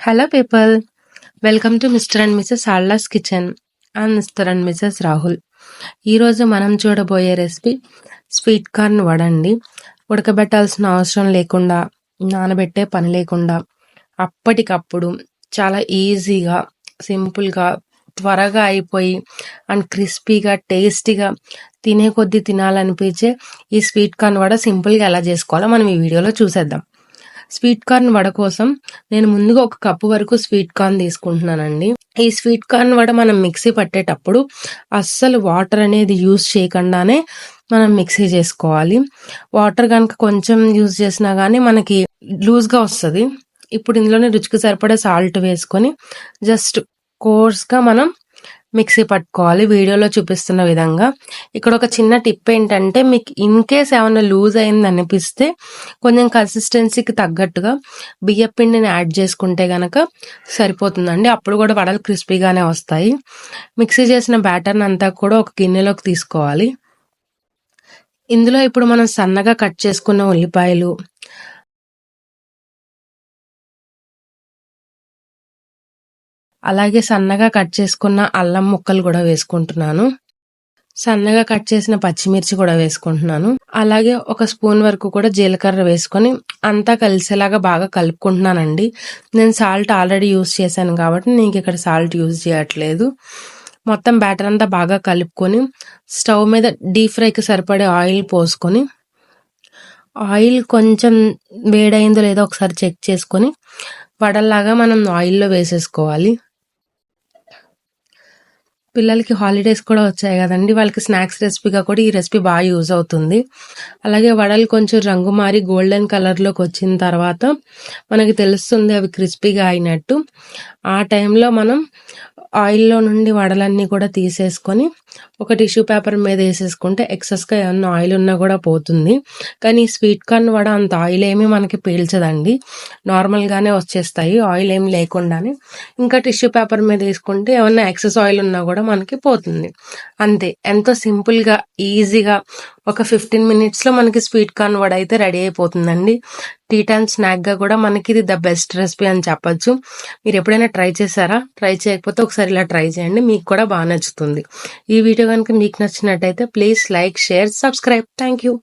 Hello people welcome to mister and missus ఆల్లాస్ kitchen and mister and missus Rahul ఈరోజు మనం చూడబోయే recipe sweet corn వడండి ఉడకబెట్టాల్సిన అవసరం లేకుండా నానబెట్టే పని లేకుండా అప్పటికప్పుడు చాలా ఈజీగా సింపుల్గా త్వరగా అయిపోయి అండ్ క్రిస్పీగా టేస్టీగా తినే కొద్దీ తినాలనిపించే ఈ స్వీట్ కార్న్ వడ సింపుల్గా ఎలా చేసుకోవాలో మనం ఈ వీడియోలో చూసేద్దాం. స్వీట్ కార్న్ వడ కోసం నేను ముందుగా ఒక కప్పు వరకు స్వీట్ కార్న్ తీసుకుంటున్నానండి. ఈ స్వీట్ కార్న్ వడ మనం మిక్సీ పట్టేటప్పుడు అస్సలు వాటర్ అనేది యూస్ చేయకుండానే మనం మిక్సీ చేసుకోవాలి. వాటర్ కనుక కొంచెం యూజ్ చేసినా కానీ మనకి లూజ్గా వస్తుంది. ఇప్పుడు ఇందులోనే రుచికి సరిపడే సాల్ట్ వేసుకొని జస్ట్ కోర్స్గా మనం మిక్సీ పట్టుకోవాలి. వీడియోలో చూపిస్తున్న విధంగా. ఇక్కడ ఒక చిన్న టిప్ ఏంటంటే మీకు ఇన్ కేస్ ఏమైనా లూజ్ అయింది అనిపిస్తే కొంచెం కన్సిస్టెన్సీకి తగ్గట్టుగా బియ్య పిండిని యాడ్ చేసుకుంటే కనుక సరిపోతుందండి. అప్పుడు కూడా వడలు క్రిస్పీగానే వస్తాయి. మిక్సీ చేసిన బ్యాటర్ని అంతా కూడా ఒక గిన్నెలోకి తీసుకోవాలి. ఇందులో ఇప్పుడు మనం సన్నగా కట్ చేసుకున్న ఉల్లిపాయలు అలాగే సన్నగా కట్ చేసుకున్న అల్లం ముక్కలు కూడా వేసుకుంటున్నాను. సన్నగా కట్ చేసిన పచ్చిమిర్చి కూడా వేసుకుంటున్నాను. అలాగే ఒక స్పూన్ వరకు కూడా జీలకర్ర వేసుకొని అంతా కలిసేలాగా బాగా కలుపుకుంటున్నానండి. నేను సాల్ట్ ఆల్రెడీ యూస్ చేశాను కాబట్టి నేను ఇక్కడ సాల్ట్ యూజ్ చేయట్లేదు. మొత్తం బ్యాటర్ అంతా బాగా కలుపుకొని స్టవ్ మీద డీప్ ఫ్రైకి సరిపడే ఆయిల్ పోసుకొని ఆయిల్ కొంచెం వేడైందో లేదో ఒకసారి చెక్ చేసుకొని వడల్లాగా మనం ఆయిల్లో వేసేసుకోవాలి. పిల్లలకి హాలిడేస్ కూడా వచ్చాయి కదండి. వాళ్ళకి స్నాక్స్ రెసిపీగా కూడా ఈ రెసిపీ బాగా యూజ్ అవుతుంది. అలాగే వడలు కొంచెం రంగు మారి గోల్డెన్ కలర్లోకి వచ్చిన తర్వాత మనకి తెలుస్తుంది అవి క్రిస్పీగా అయినట్టు. ఆ టైంలో మనం ఆయిల్లో నుండి వడలన్నీ కూడా తీసేసుకొని ఒక టిష్యూ పేపర్ మీద వేసేసుకుంటే ఎక్సెస్గా ఏమన్నా ఆయిల్ ఉన్నా కూడా పోతుంది. కానీ స్వీట్ కార్న్ వడ అంత ఆయిల్ ఏమీ మనకి పీల్చదండి. నార్మల్గానే వచ్చేస్తాయి. ఆయిల్ ఏమి లేకుండానే. ఇంకా టిష్యూ పేపర్ మీద వేసుకుంటే ఏమన్నా ఎక్సెస్ ఆయిల్ ఉన్నా కూడా మనకి పోతుంది. అంతే. ఎంతో సింపుల్గా ఈజీగా ఒక ఫిఫ్టీన్ మినిట్స్లో మనకి స్వీట్ కార్న్ వడ అయితే రెడీ అయిపోతుందండి. టీ టైమ్ స్నాక్గా కూడా మనకి ఇది ద బెస్ట్ రెసిపీ అని చెప్పొచ్చు. మీరు ఎప్పుడైనా ట్రై చేశారా? ట్రై చేయకపోతే ఒకసారి ఇలా ట్రై చేయండి. మీకు కూడా బాగా నచ్చుతుంది. ఈ వీడియో కనుక మీకు నచ్చినట్టయితే please like share subscribe thank you